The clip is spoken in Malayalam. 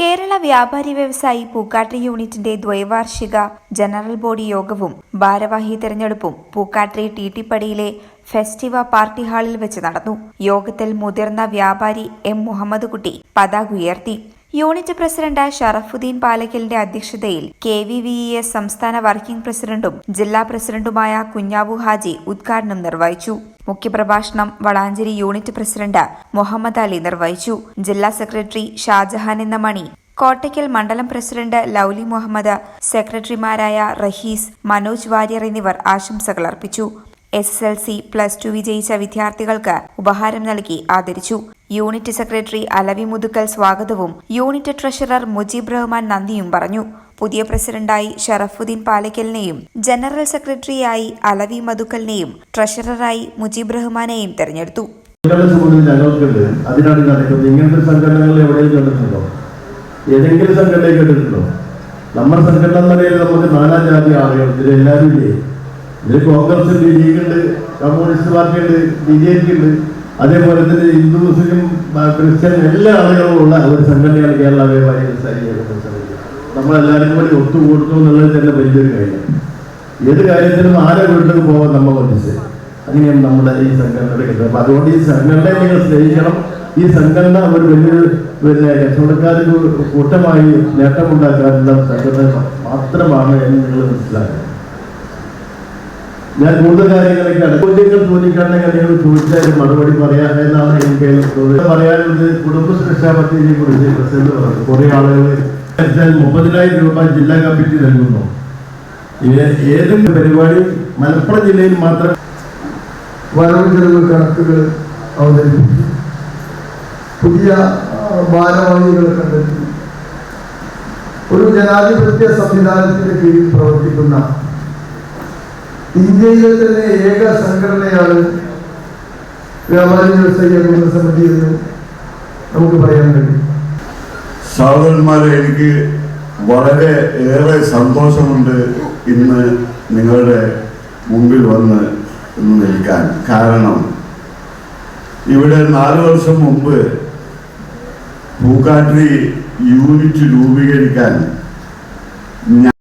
കേരള വ്യാപാരി വ്യവസായി പൂക്കാട്ടി യൂണിറ്റിന്റെ ദ്വൈവാർഷിക ജനറൽ ബോഡി യോഗവും ഭാരവാഹി തെരഞ്ഞെടുപ്പും ടി പടിയിലെ ഫെസ്റ്റിവ പാർട്ടി ഹാളിൽ വെച്ച് നടന്നു. യോഗത്തിൽ മുതിർന്ന വ്യാപാരി എം മുഹമ്മദ് കുട്ടി പതാക ഉയർത്തി. യൂണിറ്റ് പ്രസിഡന്റ് ഷറഫുദ്ദീൻ പാലക്കലിന്റെ അധ്യക്ഷതയിൽ കെ വി വി എസ് സംസ്ഥാന വർക്കിംഗ് പ്രസിഡന്റും ജില്ലാ പ്രസിഡന്റുമായ കുഞ്ഞാബു ഹാജി ഉദ്ഘാടനം നിർവഹിച്ചു. മുഖ്യപ്രഭാഷണം വളാഞ്ചേരി യൂണിറ്റ് പ്രസിഡന്റ് മുഹമ്മദ് അലി നിർവഹിച്ചു. ജില്ലാ സെക്രട്ടറി ഷാജഹാൻ എന്ന മണി. കോട്ടയ്ക്കൽ മണ്ഡലം പ്രസിഡന്റ് ലൌലി മുഹമ്മദ് സെക്രട്ടറിമാരായ റഹീസ് മനോജ് വാര്യർ എന്നിവർ ആശംസകൾ അർപ്പിച്ചു. S S L C plus two വിജയിച്ച വിദ്യാർത്ഥികൾക്ക് ഉപഹാരം നൽകി ആദരിച്ചു. യൂണിറ്റ് സെക്രട്ടറി അലവി മുതുക്കൽ സ്വാഗതവും യൂണിറ്റ് ട്രഷറർ മുജീബ് റഹ്മാൻ നന്ദിയും പറഞ്ഞു. പുതിയ പ്രസിഡന്റായി ഷറഫുദ്ദീൻ പാലക്കലിനെയും ജനറൽ സെക്രട്ടറിയായി അലവി മധുക്കലിനെയും ട്രഷററായി മുജീബ് റഹ്മാനെയും തെരഞ്ഞെടുത്തു. അതിനാണ് സംഘടനകൾ ഏതെങ്കിലും സംഘടനയെ കണ്ടിട്ടുണ്ടോ? നമ്മുടെ സംഘടന എന്ന് പറയുന്നത് നമുക്ക് നാലാം ജാതി ആളുകൾ. ഇല്ലേ? ഇതിൽ കോൺഗ്രസ് ഉണ്ട് ലീഗ് ഉണ്ട് കമ്മ്യൂണിസ്റ്റ് പാർട്ടി ഉണ്ട് ബി ജെ പി ഉണ്ട് അതേപോലെ തന്നെ ഹിന്ദു മുസ്ലിം ക്രിസ്ത്യൻ എല്ലാ ആളുകളും ഉള്ള ഒരു സംഘടനയാണ് കേരള വ്യാപാരി നമ്മളെല്ലാവരും കൂടി ഒത്തുകൂടുന്നു എന്നുള്ളത് തന്നെ വലിയൊരു കാര്യം. ഏത് കാര്യത്തിനും ആരെ വീട്ടിലേക്ക് പോകാൻ നമ്മൾ ഒന്നിച്ച് അങ്ങനെയാണ് നമ്മുടെ ഈ സംഘടനയുടെ കിട്ടുന്നത് അപ്പൊ അതുകൊണ്ട് ഈ സംഘടനയെ നിങ്ങൾ സ്നേഹിക്കണം. ഈ സംഘടന ഒരു വലിയൊരു പിന്നെ കച്ചവടക്കാർക്ക് കൂട്ടമായി നേട്ടമുണ്ടാക്കാനുള്ള സംഘടന മാത്രമാണ് എന്ന് നിങ്ങൾ മനസ്സിലാക്കണം. ഞാൻ കൂടുതൽ കാര്യങ്ങളൊക്കെ ചോദ്യങ്ങൾ ചോദിക്കാണെങ്കിൽ നിങ്ങൾ ചോദിച്ചാൽ മറുപടി പറയാം എന്നാണ് എനിക്ക് പറയാനുള്ളത് കുടുംബ സുരക്ഷാ പദ്ധതിയെ കുറിച്ച് പ്രസിഡന്റ് പറഞ്ഞു. കുറെ ആളുകൾ മുപ്പതിനായിരം രൂപ ജില്ലാ കമ്മിറ്റി നൽകുന്നു. ഏതെങ്കിലും പരിപാടി? മലപ്പുറം ജില്ലയിൽ മാത്രം വരവ് ചെലവ് കണക്കുകൾ അവതരിപ്പിച്ചു. പുതിയ ഭാരവാഹികൾ കണ്ടെത്തി. ഒരു ജനാധിപത്യ സംവിധാനത്തിന്റെ കീഴിൽ പ്രവർത്തിക്കുന്ന ഇന്ത്യയിലെ തന്നെ ഏക സംഘടനയാണ് നമുക്ക് സഹോദരന്മാരെ എനിക്ക് വളരെ ഏറെ സന്തോഷമുണ്ട് ഇന്ന് നിങ്ങളുടെ മുമ്പിൽ വന്ന് നിൽക്കാൻ. കാരണം ഇവിടെ നാല് വർഷം മുമ്പ് പൂക്കാറ്റി യൂണിറ്റ് രൂപീകരിക്കാൻ